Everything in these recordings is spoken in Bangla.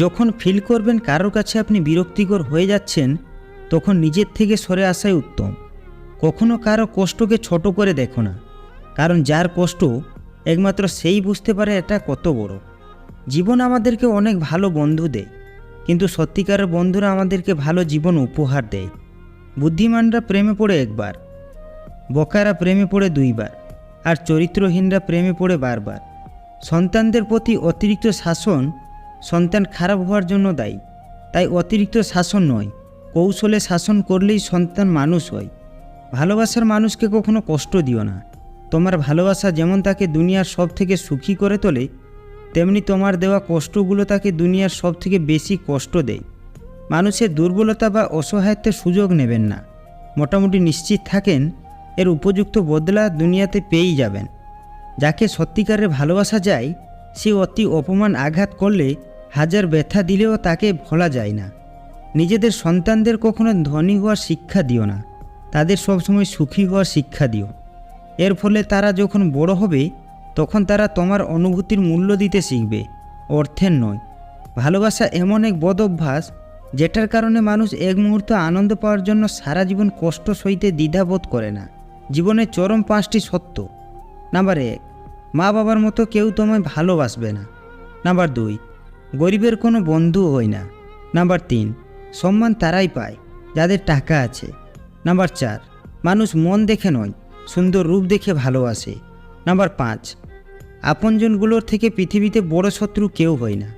যখন ফিল করবেন কারোর কাছে আপনি বিরক্তিকর হয়ে যাচ্ছেন, তখন নিজের থেকে সরে আসাই উত্তম। কখনো কারও কষ্টকে ছোট করে দেখো না, কারণ যার কষ্ট একমাত্র সেই বুঝতে পারে এটা কত বড়। জীবন আমাদেরকে অনেক ভালো বন্ধু দেয়, কিন্তু সত্যিকারের বন্ধুরা আমাদেরকে ভালো জীবন উপহার দেয়। বুদ্ধিমানরা প্রেমে পড়ে একবার, বকারা প্রেমে পড়ে দুইবার, আর চরিত্রহীনরা প্রেমে পড়ে বারবার। সন্তানদের প্রতি অতিরিক্ত শাসন সন্তান খারাপ হওয়ার জন্য দায়ী। তাই অতিরিক্ত শাসন নয়, কৌশলে শাসন করলেই সন্তান মানুষ হয়। ভালোবাসার মানুষকে কখনো কষ্ট দিও না। তোমার ভালোবাসা যেমন তাকে দুনিয়ার সব থেকে সুখী করে তোলে, তেমনি তোমার দেওয়া কষ্টগুলো তাকে দুনিয়ার সব থেকে বেশি কষ্ট দেয়। মানুষের দুর্বলতা বা অসহায়ত্বের সুযোগ নেবেন না। মোটামুটি নিশ্চিত থাকেন, এর উপযুক্ত বদলা দুনিয়াতে পেয়েই যাবেন। যাকে সত্যিকারের ভালোবাসা যায়, সে অতি অপমান আঘাত করলে হাজার ব্যথা দিলেও তাকে ভোলা যায় না। নিজেদের সন্তানদের কখনো ধনী হওয়ার শিক্ষা দিও না। তাদের সবসময় সুখী হওয়ার শিক্ষা দিও। এর ফলে তারা যখন বড় হবে, তখন তারা তোমার অনুভূতির মূল্য দিতে শিখবে, অর্থের নয়। ভালোবাসা এমন এক বদ অভ্যাস, যেটার কারণে মানুষ এক মুহূর্ত আনন্দ পাওয়ার জন্য সারা জীবন কষ্ট সইতে দ্বিধাবোধ করে না। জীবনের চরম পাঁচটি সত্য। নাম্বার এক মা বাবার মতো কেউ তোমায় ভালোবাসবে না। নাম্বার দুই গরিবের কোনো বন্ধু হয় না। নাম্বার তিন, সম্মান তারাই পায়, যাদের টাকা আছে। নাম্বার চার, মানুষ মন দেখে নয়, সুন্দর রূপ দেখে ভালোবাসে। নাম্বার পাঁচ, আপনজনগুলোর থেকে পৃথিবীতে বড় শত্রু কেউ হয় না।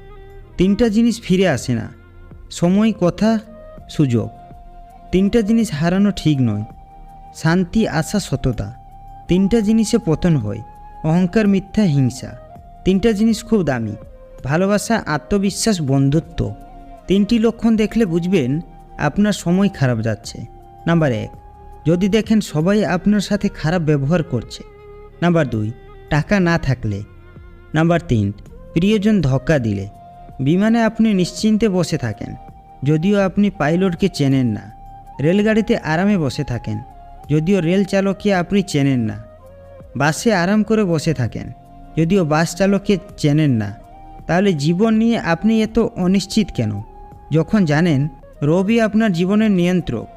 তিনটা জিনিস ফিরে আসে না, সময়, কথা, সুযোগ। তিনটা জিনিস হারানো ঠিক নয়, শান্তি, আশা, সততা। তিনটা জিনিসে পতন হয়, অহংকার, মিথ্যা, হিংসা। তিনটা জিনিস খুব দামি ভালোবাসা, আত্মবিশ্বাস, বন্ধুত্ব তিনটি লক্ষণ দেখলে বুঝবেন আপনার সময় খারাপ যাচ্ছে। নাম্বার এক, যদি দেখেন সবাই আপনার সাথে খারাপ ব্যবহার করছে। নাম্বার দুই, টাকা না থাকলে। নাম্বার তিন, প্রিয়জন ধক্কা দিলে। বিমানে আপনি নিশ্চিন্তে বসে থাকেন। যদিও আপনি পাইলটকে চেনেন না। রেলগাড়িতে আরামে বসে থাকেন। যদিও রেল চালককে আপনি চেনেন না। বাসে আরাম করে বসে থাকেন। যদিও বাস চালককে চেনেন না। তাহলে জীবন নিয়ে আপনি এত অনিশ্চিত কেন? যখন জানেন, রবি আপনার জীবনের নিয়ন্ত্রক।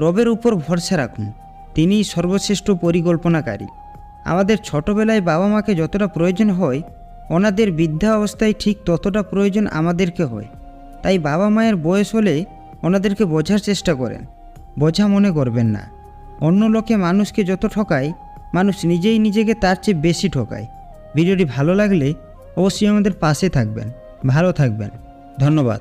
রবের উপর ভরসা রাখুন। তিনিই সর্বশ্রেষ্ঠ পরিকল্পনাকারী। আমাদের ছোটবেলায় বাবা মাকে যতটা প্রয়োজন হয়, ওনাদের বৃদ্ধা অবস্থায় ঠিক ততটা প্রয়োজন আমাদেরকে হয়। তাই বাবা মায়ের বয়স হলে ওনাদেরকে বোঝার চেষ্টা করেন। বোঝা মনে করবেন না। অন্য লোকে মানুষকে যত ঠকায়, মানুষ নিজেই নিজেকে তার চেয়ে বেশি ঠকায়। ভিডিওটি ভালো লাগলে অবশ্যই আমাদের পাশে থাকবেন ভালো থাকবেন। ধন্যবাদ।